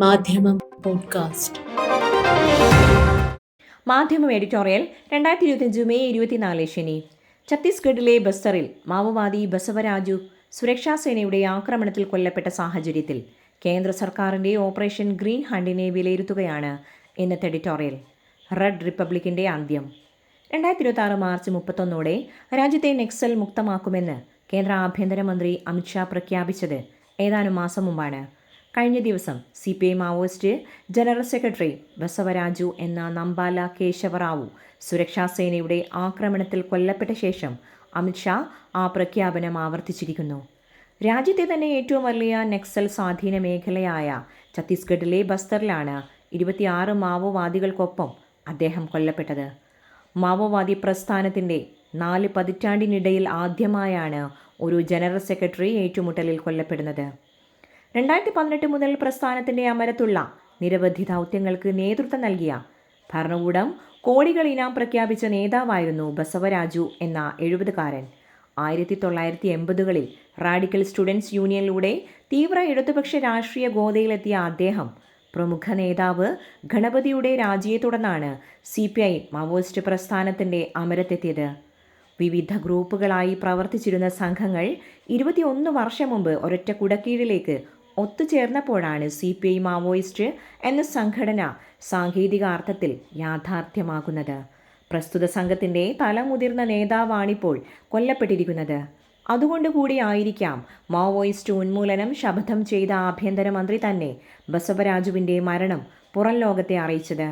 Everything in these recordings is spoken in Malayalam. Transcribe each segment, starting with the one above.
മാധ്യമം പോഡ്കാസ്റ്റ്. മാധ്യമം എഡിറ്റോറിയൽ രണ്ടായിരത്തി ഇരുപത്തിയഞ്ച് മെയ് ഇരുപത്തിനാല് ശനി. ഛത്തീസ്ഗഡിലെ ബസ്തറിൽ മാവോവാദി ബസവരാജു സുരക്ഷാ സേനയുടെ ആക്രമണത്തിൽ കൊല്ലപ്പെട്ട സാഹചര്യത്തിൽ കേന്ദ്ര സർക്കാരിന്റെ ഓപ്പറേഷൻ ഗ്രീൻ ഹണ്ടിനെ വിലയിരുത്തുകയാണ് ഇന്നത്തെ എഡിറ്റോറിയൽ. റെഡ് റിപ്പബ്ലിക്കിന്റെ അന്ത്യം. രണ്ടായിരത്തി ഇരുപത്തി ആറ് മാർച്ച് മുപ്പത്തൊന്നോടെ രാജ്യത്തെ നെക്സൽ മുക്തമാക്കുമെന്ന് കേന്ദ്ര ആഭ്യന്തരമന്ത്രി അമിത്ഷാ പ്രഖ്യാപിച്ചത് ഏതാനും മാസം മുമ്പാണ്. കഴിഞ്ഞ ദിവസം C P I Maoist general secretary Basavaraju എന്ന നമ്പാല കേശവറാവു സുരക്ഷാ സേനയുടെ ആക്രമണത്തിൽ കൊല്ലപ്പെട്ട ശേഷം അമിത്ഷാ ആ പ്രഖ്യാപനം ആവർത്തിച്ചിരിക്കുന്നു. രാജ്യത്തെ തന്നെ ഏറ്റവും വലിയ നക്സൽ സ്വാധീന മേഖലയായ ഛത്തീസ്ഗഡിലെ ബസ്തറിലാണ് ഇരുപത്തിയാറ് മാവോവാദികൾക്കൊപ്പം അദ്ദേഹം കൊല്ലപ്പെട്ടത്. മാവോവാദി പ്രസ്ഥാനത്തിന്റെ നാല് പതിറ്റാണ്ടിനിടയിൽ ആദ്യമായാണ് ഒരു ജനറൽ സെക്രട്ടറി ഏറ്റുമുട്ടലിൽ കൊല്ലപ്പെടുന്നത്. രണ്ടായിരത്തി പതിനെട്ട് മുതൽ പ്രസ്ഥാനത്തിന്റെ അമരത്തുള്ള നിരവധി ദൗത്യങ്ങൾക്ക് നേതൃത്വം നൽകിയ ഭരണകൂടം കോടികൾ ഇനാം പ്രഖ്യാപിച്ച നേതാവായിരുന്നു ബസവരാജു എന്ന എഴുപതുകാരൻ. ആയിരത്തി തൊള്ളായിരത്തി എൺപതുകളിൽ റാഡിക്കൽ സ്റ്റുഡൻസ് യൂണിയനിലൂടെ തീവ്ര ഇടതുപക്ഷ രാഷ്ട്രീയ ഗോതയിലെത്തിയ അദ്ദേഹം പ്രമുഖ നേതാവ് ഗണപതിയുടെ രാജിയെ തുടർന്നാണ് സി പി ഐ മാവോയിസ്റ്റ് പ്രസ്ഥാനത്തിന്റെ അമരത്തെത്തിയത്. വിവിധ ഗ്രൂപ്പുകളായി പ്രവർത്തിച്ചിരുന്ന സംഘങ്ങൾ ഇരുപത്തിയൊന്ന് വർഷം മുമ്പ് ഒരൊറ്റ കുടക്കീഴിലേക്ക് ഒത്തുചേർന്നപ്പോഴാണ് സി പി ഐ മാവോയിസ്റ്റ് എന്ന സംഘടന സാങ്കേതിക അർത്ഥത്തിൽ യാഥാർത്ഥ്യമാകുന്നത്. പ്രസ്തുത സംഘത്തിന്റെ തലമുതിർന്ന നേതാവാണിപ്പോൾ കൊല്ലപ്പെട്ടിരിക്കുന്നത്. അതുകൊണ്ട് കൂടിയായിരിക്കാം മാവോയിസ്റ്റ് ഉന്മൂലനം ശപഥം ചെയ്ത ആഭ്യന്തരമന്ത്രി തന്നെ ബസവരാജുവിന്റെ മരണം പുറം ലോകത്തെ അറിയിച്ചത്.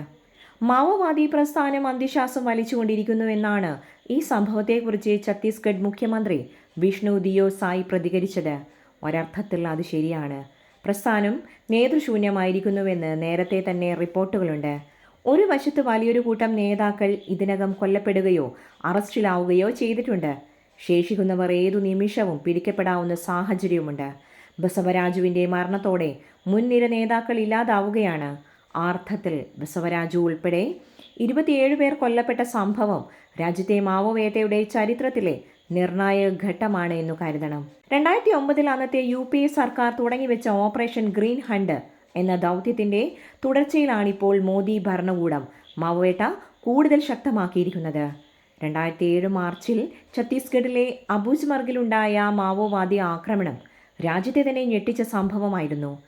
മാവോവാദി പ്രസ്ഥാനം അന്ത്യശ്വാസം വലിച്ചുകൊണ്ടിരിക്കുന്നുവെന്നാണ് ഈ സംഭവത്തെക്കുറിച്ച് ഛത്തീസ്ഗഡ് മുഖ്യമന്ത്രി വിഷ്ണു ദിയോ സായി പ്രതികരിച്ചത്. ഒരർത്ഥത്തിൽ അത് ശരിയാണ്. പ്രസ്ഥാനം നേതൃശൂന്യമായിരിക്കുന്നുവെന്ന് നേരത്തെ തന്നെ റിപ്പോർട്ടുകളുണ്ട്. ഒരു വശത്ത് വലിയൊരു കൂട്ടം നേതാക്കൾ ഇതിനകം കൊല്ലപ്പെടുകയോ അറസ്റ്റിലാവുകയോ ചെയ്തിട്ടുണ്ട്. ശേഷിക്കുന്നവർ ഏതു നിമിഷവും പിടിക്കപ്പെടാവുന്ന സാഹചര്യവുമുണ്ട്. ബസവരാജുവിന്റെ മരണത്തോടെ മുൻനിര നേതാക്കൾ ഇല്ലാതാവുകയാണ്. ആർത്ഥത്തിൽ ബസവരാജു ഉൾപ്പെടെ ഇരുപത്തിയേഴ് പേർ കൊല്ലപ്പെട്ട സംഭവം രാജ്യത്തെ മാവോവേട്ടയുടെ ചരിത്രത്തിലെ നിർണായക ഘട്ടമാണ് എന്ന് കരുതണം. രണ്ടായിരത്തി ഒമ്പതിൽ അന്നത്തെ യു പി എ സർക്കാർ തുടങ്ങിവെച്ച ഓപ്പറേഷൻ ഗ്രീൻ ഹണ്ട് എന്ന ദൗത്യത്തിന്റെ തുടർച്ചയിലാണിപ്പോൾ മോദി ഭരണകൂടം മാവോവേട്ട കൂടുതൽ ശക്തമാക്കിയിരിക്കുന്നത്. രണ്ടായിരത്തി ഏഴ് മാർച്ചിൽ ഛത്തീസ്ഗഡിലെ അബുജ്മർഗിലുണ്ടായ മാവോവാദി ആക്രമണം രാജ്യത്തെ തന്നെ ഞെട്ടിച്ച സംഭവമായിരുന്നു.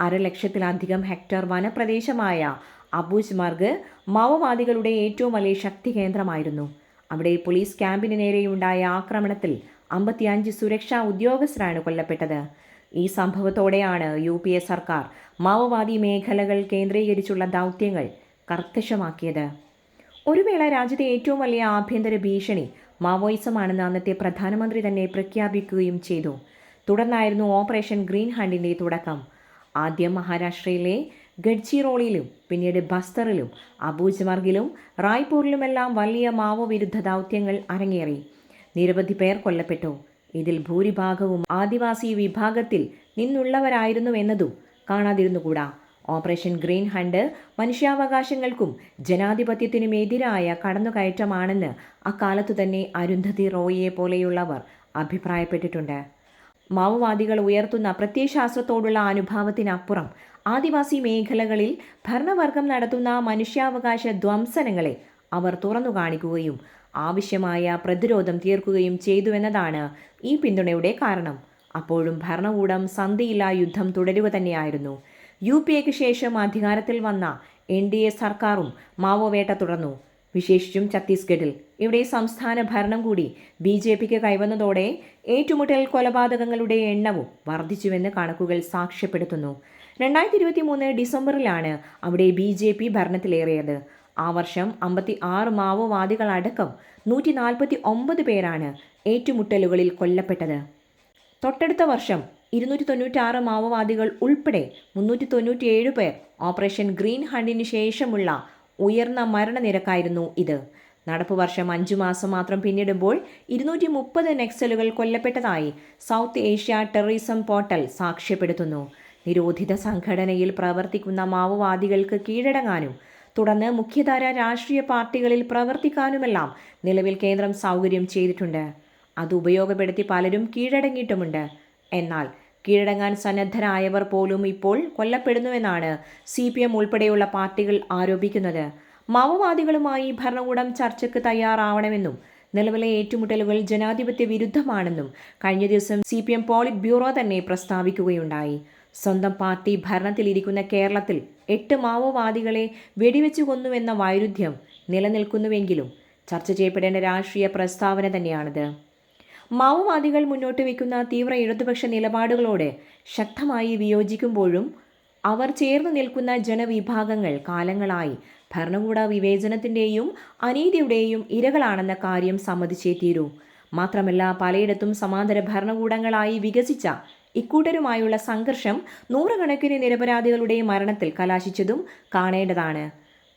അരലക്ഷത്തിലധികം ഹെക്ടർ വനപ്രദേശമായ അബുജ്മർഗ് മാവോവാദികളുടെ ഏറ്റവും വലിയ ശക്തി കേന്ദ്രമായിരുന്നു അവിടെ പോലീസ് ക്യാമ്പിന് നേരെയുണ്ടായ ആക്രമണത്തിൽ അമ്പത്തിയഞ്ച് സുരക്ഷാ ഉദ്യോഗസ്ഥരാണ് കൊല്ലപ്പെട്ടത്. ഈ സംഭവത്തോടെയാണ് യു പി എ സർക്കാർ മാവോവാദി മേഖലകൾ കേന്ദ്രീകരിച്ചുള്ള ദൗത്യങ്ങൾ കർക്കശമാക്കിയത്. ഒരു വേള രാജ്യത്തെ ഏറ്റവും വലിയ ആഭ്യന്തര ഭീഷണി മാവോയിസമാണെന്ന് അന്നത്തെ പ്രധാനമന്ത്രി തന്നെ പ്രഖ്യാപിക്കുകയും ചെയ്തു. തുടർന്നായിരുന്നു ഓപ്പറേഷൻ ഗ്രീൻ ഹണ്ടിന്റെ തുടക്കം. ആദ്യം മഹാരാഷ്ട്രയിലെ ഗഡ്ചിറോളിയിലും പിന്നീട് ബസ്തറിലും അബൂജ്മർഗിലും റായ്പൂരിലുമെല്ലാം വലിയ മാവോവിരുദ്ധ ദൗത്യങ്ങൾ അരങ്ങേറി. നിരവധി പേർ കൊല്ലപ്പെട്ടു. ഇതിൽ ഭൂരിഭാഗവും ആദിവാസി വിഭാഗത്തിൽ നിന്നുള്ളവരായിരുന്നു എന്നതും കാണാതിരുന്നുകൂടാ. ഓപ്പറേഷൻ ഗ്രീൻ ഹണ്ട് മനുഷ്യാവകാശങ്ങൾക്കും ജനാധിപത്യത്തിനും എതിരായ കടന്നുകയറ്റമാണെന്ന് അക്കാലത്തു തന്നെ അരുന്ധതി റോയിയെ പോലെയുള്ളവർ അഭിപ്രായപ്പെട്ടിട്ടുണ്ട്. മാവോവാദികൾ ഉയർത്തുന്ന പ്രത്യയശാസ്ത്രത്തോടുള്ള അനുഭാവത്തിനപ്പുറം ആദിവാസി മേഖലകളിൽ ഭരണവർഗം നടത്തുന്ന മനുഷ്യാവകാശ ധ്വംസനങ്ങളെ അവർ തുറന്നു കാണിക്കുകയും ആവശ്യമായ പ്രതിരോധം തീർക്കുകയും ചെയ്തുവെന്നതാണ് ഈ പിന്തുണയുടെ കാരണം. അപ്പോഴും ഭരണകൂടം സന്ധിയില്ലാ യുദ്ധം തുടരുക തന്നെയായിരുന്നു. യു പി എക്ക് ശേഷം അധികാരത്തിൽ വന്ന എൻ ഡി എ സർക്കാരും മാവോവേട്ട തുടർന്നു. വിശേഷിച്ചും ഛത്തീസ്ഗഡിൽ. ഇവിടെ സംസ്ഥാന ഭരണം കൂടി ബി ജെ പിക്ക് കൈവന്നതോടെ ഏറ്റുമുട്ടൽ കൊലപാതകങ്ങളുടെ എണ്ണവും വർദ്ധിച്ചുവെന്ന് കണക്കുകൾ സാക്ഷ്യപ്പെടുത്തുന്നു. രണ്ടായിരത്തി ഇരുപത്തി മൂന്ന് ഡിസംബറിലാണ് അവിടെ ബി ജെ പി ഭരണത്തിലേറിയത്. ആ വർഷം അമ്പത്തി ആറ് മാവോവാദികളടക്കം നൂറ്റി നാൽപ്പത്തി ഒമ്പത് പേരാണ് ഏറ്റുമുട്ടലുകളിൽ കൊല്ലപ്പെട്ടത്. തൊട്ടടുത്ത വർഷം ഇരുന്നൂറ്റി തൊണ്ണൂറ്റാറ് മാവോവാദികൾ ഉൾപ്പെടെ മുന്നൂറ്റി തൊണ്ണൂറ്റിയേഴ് പേർ ഓപ്പറേഷൻ ഗ്രീൻ ഹണ്ടിന് ശേഷമുള്ള ഉയർന്ന മരണനിരക്കായിരുന്നു ഇത്. നടപ്പ് വർഷം അഞ്ചു മാസം മാത്രം പിന്നിടുമ്പോൾ ഇരുന്നൂറ്റി മുപ്പത് നക്സലുകൾ കൊല്ലപ്പെട്ടതായി സൗത്ത് ഏഷ്യ ടെററിസം പോർട്ടൽ സാക്ഷ്യപ്പെടുത്തുന്നു. നിരോധിത സംഘടനയിൽ പ്രവർത്തിക്കുന്ന മാവോവാദികൾക്ക് കീഴടങ്ങാനും തുടർന്ന് മുഖ്യധാര രാഷ്ട്രീയ പാർട്ടികളിൽ പ്രവർത്തിക്കാനുമെല്ലാം നിലവിൽ കേന്ദ്രം സൗകര്യം ചെയ്തിട്ടുണ്ട്. അത് ഉപയോഗപ്പെടുത്തി പലരും കീഴടങ്ങിയിട്ടുമുണ്ട്. എന്നാൽ കീഴടങ്ങാൻ സന്നദ്ധരായവർ പോലും ഇപ്പോൾ കൊല്ലപ്പെടുന്നുവെന്നാണ് സി പി എം ഉൾപ്പെടെയുള്ള പാർട്ടികൾ ആരോപിക്കുന്നത്. മാവോവാദികളുമായി ഭരണകൂടം ചർച്ചയ്ക്ക് തയ്യാറാവണമെന്നും നിലവിലെ ഏറ്റുമുട്ടലുകൾ ജനാധിപത്യ വിരുദ്ധമാണെന്നും കഴിഞ്ഞ ദിവസം C P M politburo തന്നെ പ്രസ്താവിക്കുകയുണ്ടായി. സ്വന്തം പാർട്ടി ഭരണത്തിലിരിക്കുന്ന കേരളത്തിൽ എട്ട് മാവോവാദികളെ വെടിവെച്ചു കൊന്നുവെന്ന വൈരുദ്ധ്യം നിലനിൽക്കുന്നുവെങ്കിലും ചർച്ച ചെയ്യപ്പെടേണ്ട രാഷ്ട്രീയ പ്രസ്താവന തന്നെയാണിത്. മാവോവാദികൾ മുന്നോട്ട് വയ്ക്കുന്ന തീവ്ര ഇടതുപക്ഷ നിലപാടുകളോട് ശക്തമായി വിയോജിക്കുമ്പോഴും അവർ ചേർന്ന് നിൽക്കുന്ന ജനവിഭാഗങ്ങൾ കാലങ്ങളായി ഭരണകൂട വിവേചനത്തിന്റെയും അനീതിയുടെയും ഇരകളാണെന്ന കാര്യം സമ്മതിച്ചേ തീരൂ. മാത്രമല്ല പലയിടത്തും സമാന്തര ഭരണകൂടങ്ങളായി വികസിച്ച ഇക്കൂട്ടരുമായുള്ള സംഘർഷം നൂറുകണക്കിന് നിരപരാധികളുടെ മരണത്തിൽ കലാശിച്ചതും കാണേണ്ടതാണ്.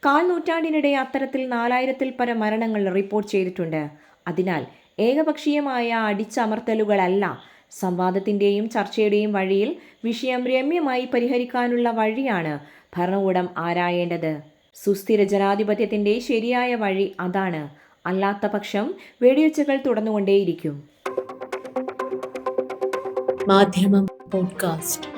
കാൽ നൂറ്റാണ്ടിനിടെ അത്തരത്തിൽ നാലായിരത്തിൽ പരം മരണങ്ങൾ റിപ്പോർട്ട് ചെയ്തിട്ടുണ്ട്. അതിനാൽ ഏകപക്ഷീയമായ അടിച്ചമർത്തലുകളല്ല. സംവാദത്തിന്റെയും ചർച്ചയുടെയും വഴിയിൽ വിഷയം രമ്യമായി പരിഹരിക്കാനുള്ള വഴിയാണ് ഭരണകൂടം ആരായേണ്ടത്. സുസ്ഥിര ജനാധിപത്യത്തിന്റെ ശരിയായ വഴി അതാണ്. അല്ലാത്ത പക്ഷം വെടിയുച്ചകൾ തുടർന്നുകൊണ്ടേയിരിക്കും. മാധ്യമം പോഡ്കാസ്റ്റ്.